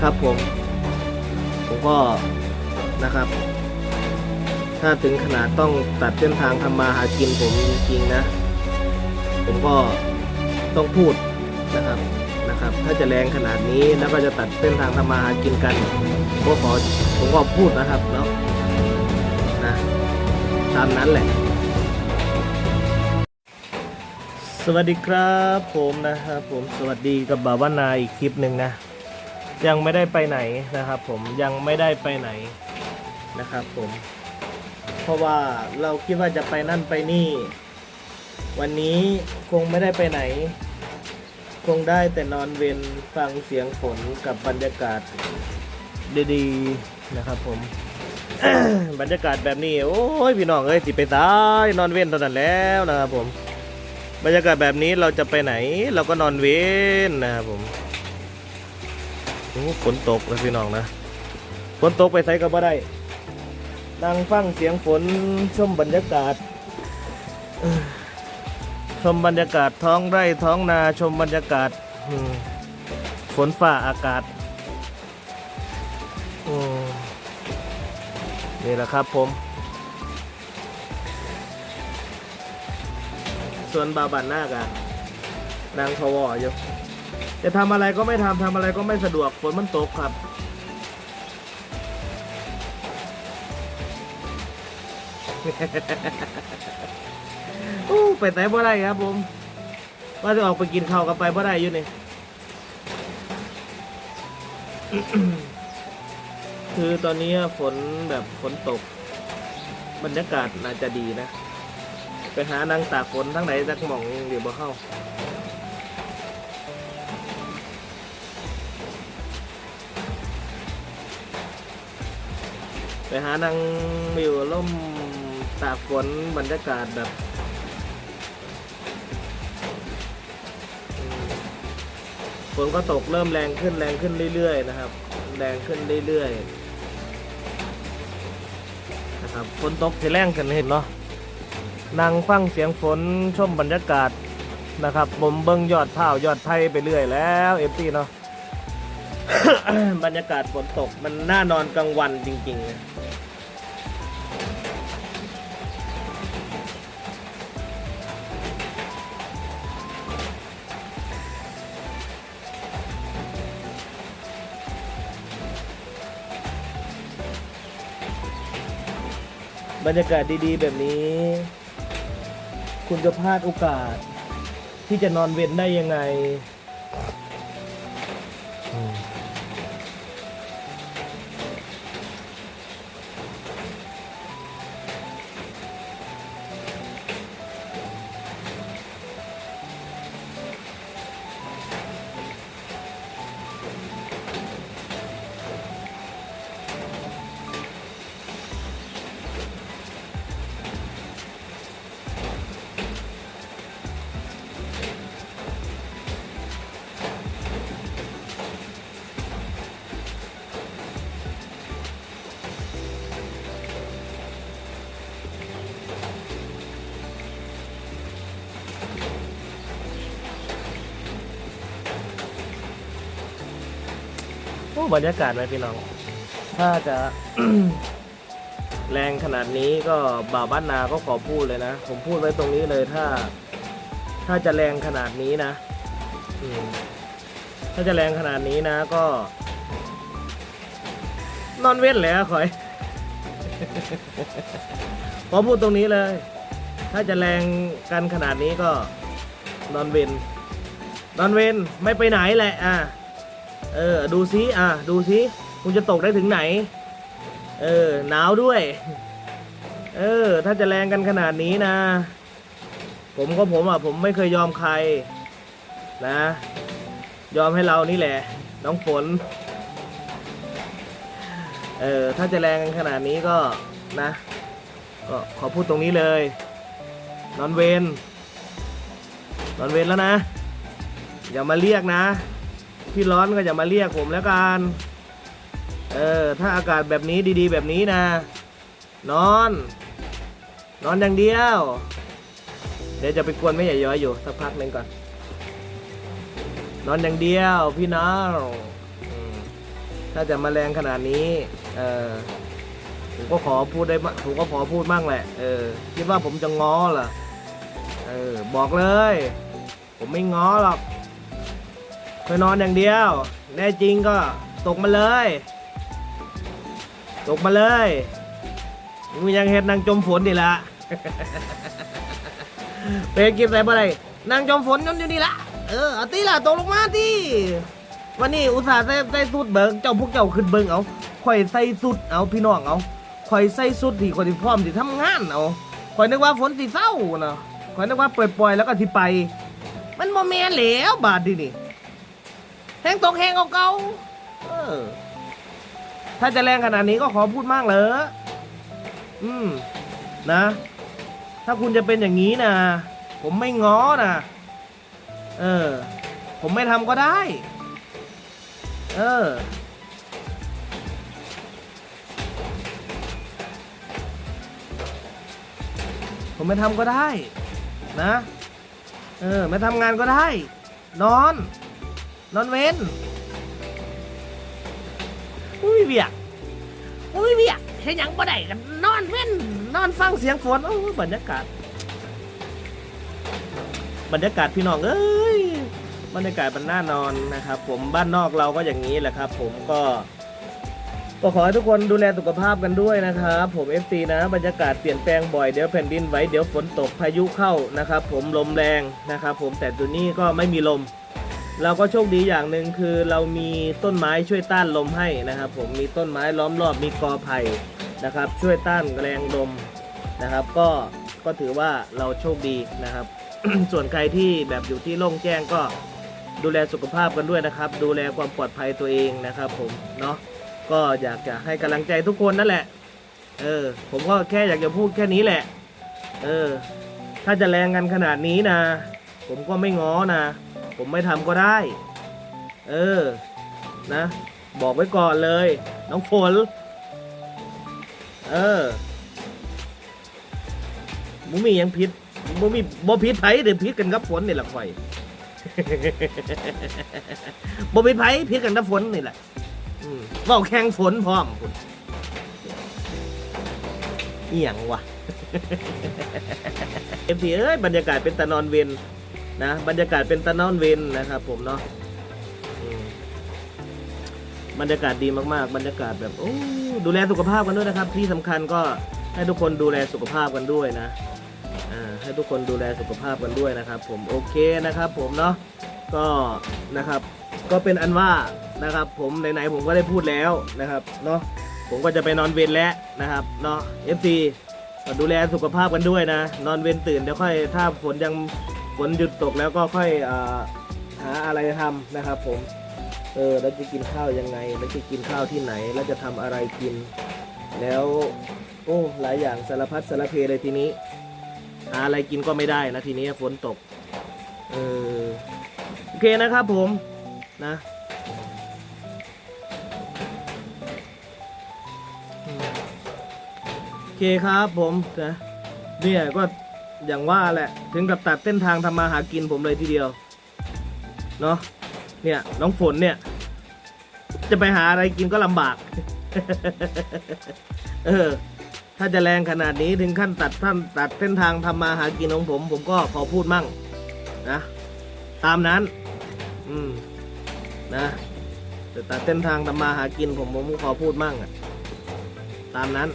ครับผม ผมก็นะครับ ถ้าถึงขนาดต้องตัดเส้นทางทำมาหากินผมจริงๆนะ ผมก็ต้องพูดนะครับนะครับ ถ้าจะแรงขนาดนี้แล้วก็จะตัดเส้นทางทำมาหากินกันก็ขอผมก็พูดนะครับเนาะนะตามนั้นแหละ สวัสดีครับผมนะครับผมสวัสดีกับบ่าวนาอีกคลิปหนึ่งนะ ยังไม่ได้ไปไหนนะครับ ผมยังไม่ได้ไปไหนนะครับ ผม เพราะว่าเราคิดว่าจะไปนั่นไปนี่ วันนี้คงไม่ได้ไปไหน คงได้แต่นอนเวนฟังเสียงฝนกับบรรยากาศดีๆนะครับ ผมบรรยากาศแบบนี้โอ้ยพี่น้องเอ้ยสิไปตายนอนเว้นเท่านั้นแล้วนะครับผม บรรยากาศแบบนี้เราจะไปไหน เราก็นอนเว้นนะครับผม ฝนตกแล้วพี่น้องนะฝนตกไปไสก็บ่ได้นั่งฟังเสียงฝนชมบรรยากาศชมบรรยากาศท้องไร่ท้องนาชมบรรยากาศฝนฝ่าอากาศนี่แหละครับผม ส่วนบาบันหน้ากะนางพวออยู่ จะทำอะไรก็ไม่ทำทำอะไรก็ไม่สะดวกฝนมันตกครับ โอ้ไปไหนบ่ได้ครับผมว่าจะออกไปกินข้าวกับไปบ่ได้อยู่นี่คือตอนนี้ฝนแบบฝนตก บรรยากาศน่าจะดีนะ ไปหานางตากฝนทั้งไหนจักหม่องเดี๋ยวบ่เข้า หานางอยู่ร่มตากฝนบรรยากาศแบบฝนก็ตกเริ่มแรงขึ้นแรงขึ้นเรื่อยๆนะครับ แรงขึ้นเรื่อยๆนะครับฝนตกจะแรงกันเห็นเนาะนังฟังเสียงฝนชมบรรยากาศนะครับผมเบิ้งยอดเผายอดไทยไปเรื่อยแล้วเอฟซีเนาะบรรยากาศฝนตกมันน่านอนกลางวันจริงๆ บรรยากาศดีๆ แบบนี้ คุณจะพลาดโอกาส ที่จะนอนเว้นได้ยังไง โอ้บรรยากาศไหมพี่น้อง ถ้าจะ แรงขนาดนี้ก็บ่าวบ้านนาก็ขอพูดเลยนะ ผมพูดไว้ตรงนี้เลยถ้า ถ้าจะแรงขนาดนี้นะถ้าจะแรงขนาดนี้นะก็ นอนเว้นเลยอะขอย ขอพูดตรงนี้เลย ถ้าจะแรงกันขนาดนี้ก็นอนเวนนอนเวนไม่ไปไหนแหละอะเออดูซิอะดูซิคุณจะตกได้ถึงไหน เออหนาวด้วย เออ ถ้าจะแรงกันขนาดนี้นะ ผมก็ผมอะผมไม่เคยยอมใคร นะ ยอมให้เรานี่แหละ น้องฝน เออถ้าจะแรงกันขนาดนี้ก็นะ ก็ขอพูดตรงนี้เลย นอนเวนนอนเวนแล้วนะ อย่ามาเรียกนะ พี่ร้อนก็อย่ามาเรียกผมแล้วกัน เออ ถ้าอากาศแบบนี้ดีๆ แบบนี้นะ นอน นอนอย่างเดียว เดี๋ยวจะไปกวนไม่ใหญ่ย้อยอยู่สักพักหนึ่งก่อน นอนอย่างเดียวพี่น้องถ้าจะมาแรงขนาดนี้ เออผมก็ขอพูดได้ผมก็ขอพูดมั่งแหละ เออ คิดว่าผมจะง้อเหรอ เออ บอกเลย ผมไม่ง้อหรอกไปนอนอย่างเดียว แน่จริงก็ตกมาเลย ตกมาเลยมึงยังเห็ดนางจมฝนนี่ละไปกินอะไรบ่ได้นางจมฝนนั่นอยู่นี่ละเออเอาตีล่ะตกลงมาที่วันนี้อุตส่าห์ใส่ใส่สุดเบิงเจ้าพวกเจ้าขึ้นเบิงเอาข่อยใส่สุดเอาพี่น้องเอาข่อยใส่สุดที่ข่อยที่พร้อมที่ทำงานเอาข่อยนึกว่าฝนสิเศร้าเนาะ ข่อยนึกว่าปล่อยๆแล้วก็สิไป มันบ่แม่นแล้วบาดดินี่แห้งตกแห้งเอาเก่าเออ ถ้าจะแรงขนาดนี้ก็ขอพูดมากเลย อืม นะ ถ้าคุณจะเป็นอย่างนี้นะ ผมไม่ง้อนะ เออ ผมไม่ทำก็ได้ เออผมไม่ทำก็ได้ นะ เออไม่ทำงานก็ได้ นอน นอนเว้นอุ้ยเบียกอุ้ยเบียกเห็นยังบ่ได้กันนอนเว้นนอนฟังเสียงฝนโอ้บรรยากาศ บรรยากาศพี่น้องเอ้ยบรรยากาศมันน่านอนนะครับ ผมบ้านนอกเราก็อย่างนี้แหละครับ ผมก็ ก็ขอให้ทุกคนดูแลสุขภาพกันด้วยนะครับ ผม FC นะ บรรยากาศเปลี่ยนแปลงบ่อยเดี๋ยวแผ่นดินไหวเดี๋ยวฝนตกพายุเข้านะครับ ผมลมแรงนะครับ ผมแต่ตัวนี้ก็ไม่มีลม เราก็โชคดีอย่างหนึ่งคือเรามีต้นไม้ช่วยต้านลมให้นะครับ ผมมีต้นไม้ล้อมรอบมีกอไผ่นะครับ ช่วยต้านแรงลมนะครับ ก็ก็ถือว่าเราโชคดีนะครับ ส่วนใครที่แบบอยู่ที่โล่งแจ้งก็ดูแลสุขภาพกันด้วยนะครับ ดูแลความปลอดภัยตัวเองนะครับ ผมเนาะ ก็อยากจะให้กำลังใจทุกคนนั่นแหละ เออ ผมก็แค่อยากจะพูดแค่นี้แหละ เออ ถ้าจะแรงกันขนาดนี้นะ ผมก็ไม่ง้อนะ ผมไม่ทำก็ได้ เออ นะ บอกไว้ก่อนเลย น้องฝน เออมุมียังพิษมุมีบ่พิษไผเดี๋ยวพิษกันกับฝนนี่แหละข่อยบ่พิษไผพิษกันกับฝนนี่แหละ อืมเว้าแข่งฝนพร้อมคุณเอียงวะ เอฟซีเอ้ยบรรยากาศเป็นตะนอนเวนนะบรรยากาศเป็นตะนอนเวนนะครับผมเนาะอืมบรรยากาศดีมากๆ บรรยากาศแบบโอ้ดูแลสุขภาพกันด้วยนะครับ ที่สำคัญก็ให้ทุกคนดูแลสุขภาพกันด้วยนะ อ่าให้ทุกคนดูแลสุขภาพกันด้วยนะครับ ผมโอเคนะครับ ผมเนาะก็นะครับ ก็เป็นอันว่านะครับ ผมไหนๆผมก็ได้พูดแล้วนะครับเนาะผมก็จะไปนอนเวรแล้วนะครับเนาะ FC ก็ดูแลสุขภาพกันด้วยนะ นอนเว้นตื่นเดี๋ยวค่อยถ้าฝนยังฝนหยุดตกแล้วก็ค่อยอหาอะไรทำนะครับผม เออแล้วจะกินข้าวยังไง แล้วจะกินข้าวที่ไหน แล้วจะทำอะไรกิน แล้วโอ้หลายอย่างสารพัดสารเพเลยทีนี้ หาอะไรกินก็ไม่ได้นะทีนี้ฝนตกเออโอเคนะครับผม นะโอเคครับผมนะเนี่ยก็อย่างว่าแหละ ถึงกับตัดเส้นทางทำมาหากินผมเลยทีเดียวเนาะเนี่ยน้องฝนเนี่ย จะไปหาอะไรกินก็ลำบาก เออ ถ้าจะแรงขนาดนี้ถึงขั้นตัดท่านตัดเส้นทางทำมาหากินของผม ผมก็ขอพูดมั่งนะ ตามนั้น อืม นะแต่เส้นทางทำมาหากินผมผมขอพูดมั่งอะตามนั้น